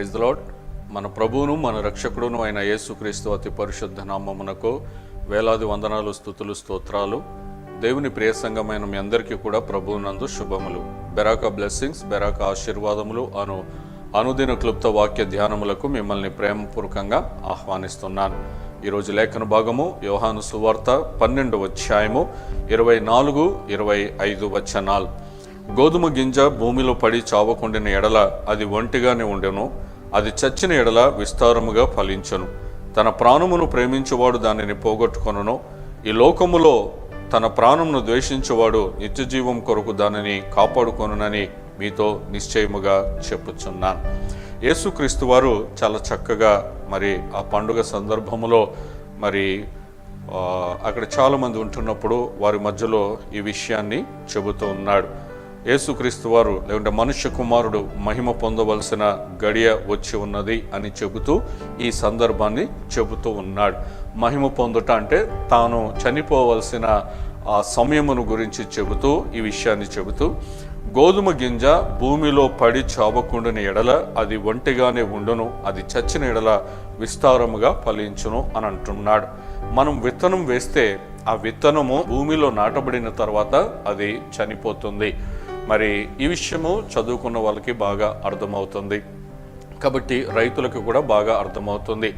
Praise lord మన ప్రభువును మన రక్షకుడును అయిన యేసుక్రీస్తు అతి పరిశుద్ధ నామమునకు వేలాది వందనాలు స్థుతులు స్తోత్రాలు. దేవుని ప్రియ సంఘమైన మీ అందరికీ కూడా ప్రభువునందు శుభములు. బెరాక బ్లెస్సింగ్స్ బెరాక ఆశీర్వాదములు అను అనుదిన క్లుప్త వాక్య ధ్యానములకు మిమ్మల్ని ప్రేమపూర్వకంగా ఆహ్వానిస్తున్నాను. ఈరోజు లేఖన భాగము యోహాను సువార్త పన్నెండు అధ్యాయము ఇరవై నాలుగు ఇరవై ఐదు వచనాలు. గోధుమ గింజ భూమిలో పడి చావకుండిన ఎడల అది ఒంటిగానే ఉండెను. అది చచ్చిన ఎడల విస్తారముగా ఫలించను. తన ప్రాణమును ప్రేమించువాడు దానిని పోగొట్టుకొనును. ఈ లోకములో తన ప్రాణమును ద్వేషించువాడు నిత్యజీవం కొరకు దానిని కాపాడుకొనునని మీతో నిశ్చయముగా చెప్పుచున్నాను. యేసుక్రీస్తు వారు చాలా చక్కగా మరి ఆ పండుగ సందర్భములో మరి అక్కడ చాలామంది ఉంటున్నప్పుడు వారి మధ్యలో ఈ విషయాన్ని చెబుతూ ఉన్నాడు. యేసుక్రీస్తు వారు లేకుంటే మనుష్య కుమారుడు మహిమ పొందవలసిన గడియ వచ్చి ఉన్నది అని చెబుతూ ఈ సందర్భాన్ని చెబుతూ ఉన్నాడు. మహిమ పొందుట అంటే తాను చనిపోవలసిన ఆ సమయమును గురించి చెబుతూ ఈ విషయాన్ని చెబుతూ గోధుమ గింజ భూమిలో పడి చావకుండని ఎడల అది ఒంటిగానే ఉండును అది చచ్చిన ఎడల విస్తారముగా ఫలించును అని అంటున్నాడు. మనం విత్తనం వేస్తే ఆ విత్తనము భూమిలో నాటబడిన తర్వాత అది చనిపోతుంది. మరి ఈ విషయము చదువుకున్న వాళ్ళకి బాగా అర్థమవుతుంది. కాబట్టి రైతులకు కూడా బాగా అర్థమవుతుంది.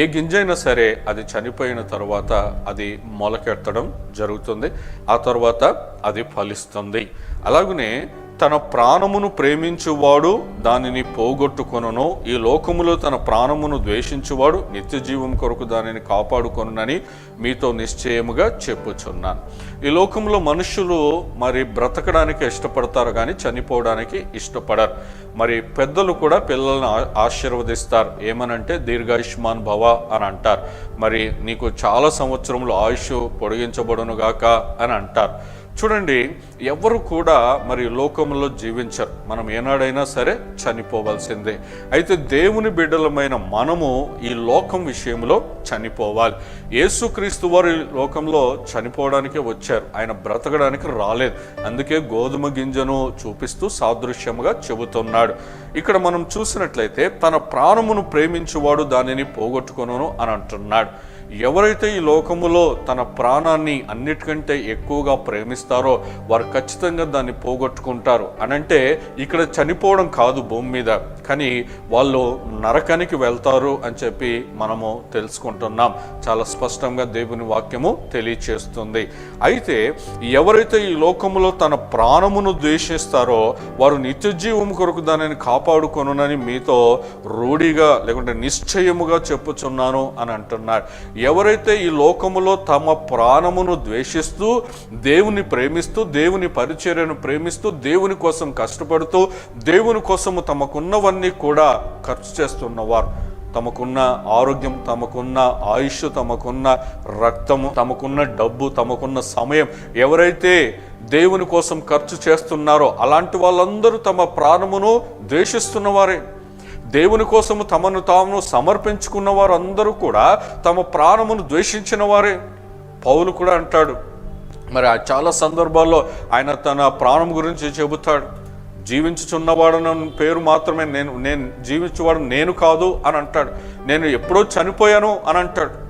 ఏ గింజైనా సరే అది చనిపోయిన తర్వాత అది మొలకెత్తడం జరుగుతుంది. ఆ తర్వాత అది ఫలిస్తుంది. అలాగనే తన ప్రాణమును ప్రేమించువాడు దానిని పోగొట్టుకొనును. ఈ లోకములో తన ప్రాణమును ద్వేషించువాడు నిత్య జీవం కొరకు దానిని కాపాడుకొనునని మీతో నిశ్చయముగా చెప్పుచున్నాను. ఈ లోకంలో మనుషులు మరి బ్రతకడానికి ఇష్టపడతారు కానీ చనిపోవడానికి ఇష్టపడరు. మరి పెద్దలు కూడా పిల్లల్ని ఆశీర్వదిస్తారు. ఏమనంటే దీర్ఘాయుష్మాన్ భవ అని అంటారు. మరి నీకు చాలా సంవత్సరములు ఆయుష్ పొడిగించబడునుగాక అని అంటారు. చూడండి ఎవరు కూడా మరి లోకంలో జీవించరు. మనం ఏనాడైనా సరే చనిపోవాల్సిందే. అయితే దేవుని బిడ్డలమైన మనము ఈ లోకం విషయంలో చనిపోవాలి. యేసుక్రీస్తు వారు లోకంలో చనిపోవడానికే వచ్చారు. ఆయన బ్రతకడానికి రాలేదు. అందుకే గోధుమ గింజను చూపిస్తూ సాదృశ్యముగా చెబుతున్నాడు. ఇక్కడ మనం చూసినట్లయితే తన ప్రాణమును ప్రేమించువాడు దానిని పోగొట్టుకును అని అంటున్నాడు. ఎవరైతే ఈ లోకములో తన ప్రాణాన్ని అన్నిటికంటే ఎక్కువగా ప్రేమిస్తారో వారు ఖచ్చితంగా దాన్ని పోగొట్టుకుంటారు అనంటే ఇక్కడ చనిపోవడం కాదు భూమి మీద కానీ వాళ్ళు నరకానికి వెళ్తారు అని చెప్పి మనము తెలుసుకుంటున్నాం. చాలా స్పష్టంగా దేవుని వాక్యము తెలియచేస్తుంది. అయితే ఎవరైతే ఈ లోకములో తన ప్రాణమును ద్వేషిస్తారో వారు నిత్యజీవం కొరకు దానిని కాపాడుకొనునని మీతో రూఢిగా లేకుంటే నిశ్చయముగా చెప్పుచున్నాను అని అంటున్నాడు ఎవరైతే ఈ లోకములో తమ ప్రాణమును ద్వేషిస్తూ దేవుని ప్రేమిస్తూ దేవుని పరిచర్యను ప్రేమిస్తూ దేవుని కోసం కష్టపడుతూ దేవుని కోసము తమకున్నవన్నీ కూడా ఖర్చు చేస్తున్నవారు తమకున్న ఆరోగ్యం తమకున్న ఆయుష్ తమకున్న రక్తము తమకున్న డబ్బు తమకున్న సమయం ఎవరైతే దేవుని కోసం ఖర్చు చేస్తున్నారో అలాంటి వాళ్ళందరూ తమ ప్రాణమును ద్వేషిస్తున్నవారే దేవుని కోసము తమను తాము సమర్పించుకున్న వారందరూ కూడా తమ ప్రాణమును ద్వేషించిన వారే. పౌలు కూడా అంటాడు మరి ఆ చాలా సందర్భాల్లో ఆయన తన ప్రాణం గురించి చెబుతాడు. జీవించుచున్నవాడన పేరు మాత్రమే నేను నేను జీవించేవాడు నేను కాదు అని అంటాడు. నేను ఎప్పుడో చనిపోయాను అని అంటాడు.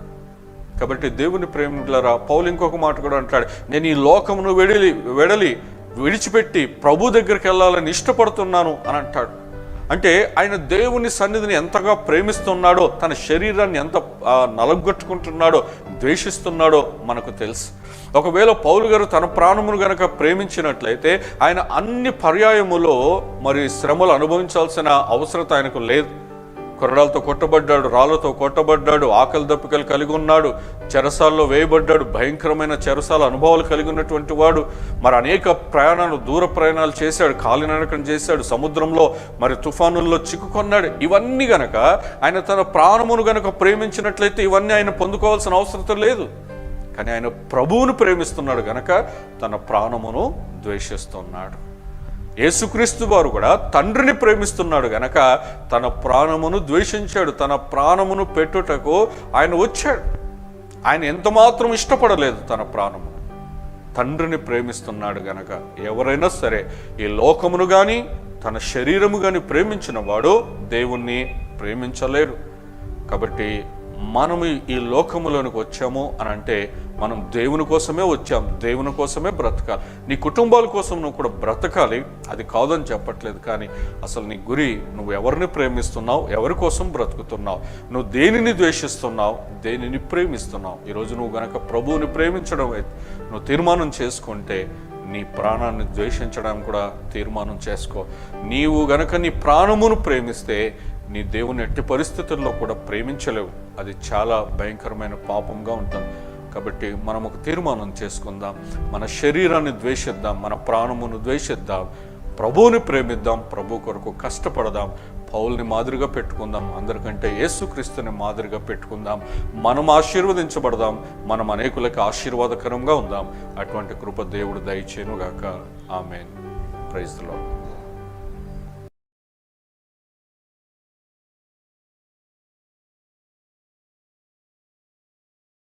కాబట్టి దేవుని ప్రేమికులరా పౌలు ఇంకొక మాట కూడా అంటాడు. నేను ఈ లోకమును వెడలి వెడలి విడిచిపెట్టి ప్రభు దగ్గరికి వెళ్ళాలని ఇష్టపడుతున్నాను అని అంటాడు. అంటే ఆయన దేవుని సన్నిధిని ఎంతగా ప్రేమిస్తున్నాడో తన శరీరాన్ని ఎంత నలగొట్టుకుంటున్నాడో ద్వేషిస్తున్నాడో మనకు తెలుసు. ఒకవేళ పౌలు గారు తన ప్రాణమును గనక ప్రేమించినట్లయితే ఆయన అన్ని పర్యాయములో మరి శ్రమలు అనుభవించాల్సిన అవసరత ఆయనకు లేదు. కొర్రలతో కొట్టబడ్డాడు రాళ్ళతో కొట్టబడ్డాడు ఆకలి దప్పికలు కలిగి ఉన్నాడు చెరసాల్లో వేయబడ్డాడు భయంకరమైన చెరసాల అనుభవాలు కలిగి ఉన్నటువంటి వాడు. మరి అనేక ప్రయాణాలు దూర ప్రయాణాలు చేశాడు కాలినడకం చేశాడు సముద్రంలో మరి తుఫానుల్లో చిక్కుకొన్నాడు. ఇవన్నీ గనక ఆయన తన ప్రాణమును గనక ప్రేమించినట్లయితే ఇవన్నీ ఆయన పొందుకోవాల్సిన అవసరం లేదు. కానీ ఆయన ప్రభువును ప్రేమిస్తున్నాడు గనక తన ప్రాణమును ద్వేషిస్తున్నాడు. యేసుక్రీస్తు వారు కూడా తండ్రిని ప్రేమిస్తున్నాడు గనక తన ప్రాణమును ద్వేషించాడు. తన ప్రాణమును పెట్టుటకు ఆయన వచ్చాడు. ఆయన ఎంత మాత్రం ఇష్టపడలేదు తన ప్రాణము. తండ్రిని ప్రేమిస్తున్నాడు గనక ఎవరైనా సరే ఈ లోకమును కానీ తన శరీరము కానీ ప్రేమించిన వాడు దేవుణ్ణి ప్రేమించలేరు కాబట్టి మనము ఈ లోకములోనికి వచ్చాము అని అంటే మనం దేవుని కోసమే వచ్చాం దేవుని కోసమే బ్రతకాలి. నీ కుటుంబాల కోసం నువ్వు కూడా బ్రతకాలి. అది కాదని చెప్పట్లేదు కానీ అసలు నీ గురి నువ్వు ఎవరిని ప్రేమిస్తున్నావు ఎవరి కోసం బ్రతుకుతున్నావు? నువ్వు దేనిని ద్వేషిస్తున్నావు? దేనిని ప్రేమిస్తున్నావు? ఈరోజు నువ్వు గనక ప్రభువుని ప్రేమించడం అయితే నువ్వు తీర్మానం చేసుకుంటే నీ ప్రాణాన్ని ద్వేషించడం కూడా తీర్మానం చేసుకో. నీవు గనక నీ ప్రాణమును ప్రేమిస్తే నీ దేవుని ఎట్టి పరిస్థితుల్లో కూడా ప్రేమించలేవు. అది చాలా భయంకరమైన పాపంగా ఉంటుంది. కాబట్టి మనం ఒక తీర్మానం చేసుకుందాం. మన శరీరాన్ని ద్వేషిద్దాం. మన ప్రాణమును ద్వేషిద్దాం. ప్రభువుని ప్రేమిద్దాం. ప్రభు కొరకు కష్టపడదాం. పౌల్ని మాదిరిగా పెట్టుకుందాం. అందరికంటే యేసుక్రీస్తుని మాదిరిగా పెట్టుకుందాం. మనం ఆశీర్వదించబడదాం. మనం అనేకులకు ఆశీర్వాదకరంగా ఉందాం. అటువంటి కృప దేవుడు దయచేనుగాక ఆమెన్. ప్రైజ్లో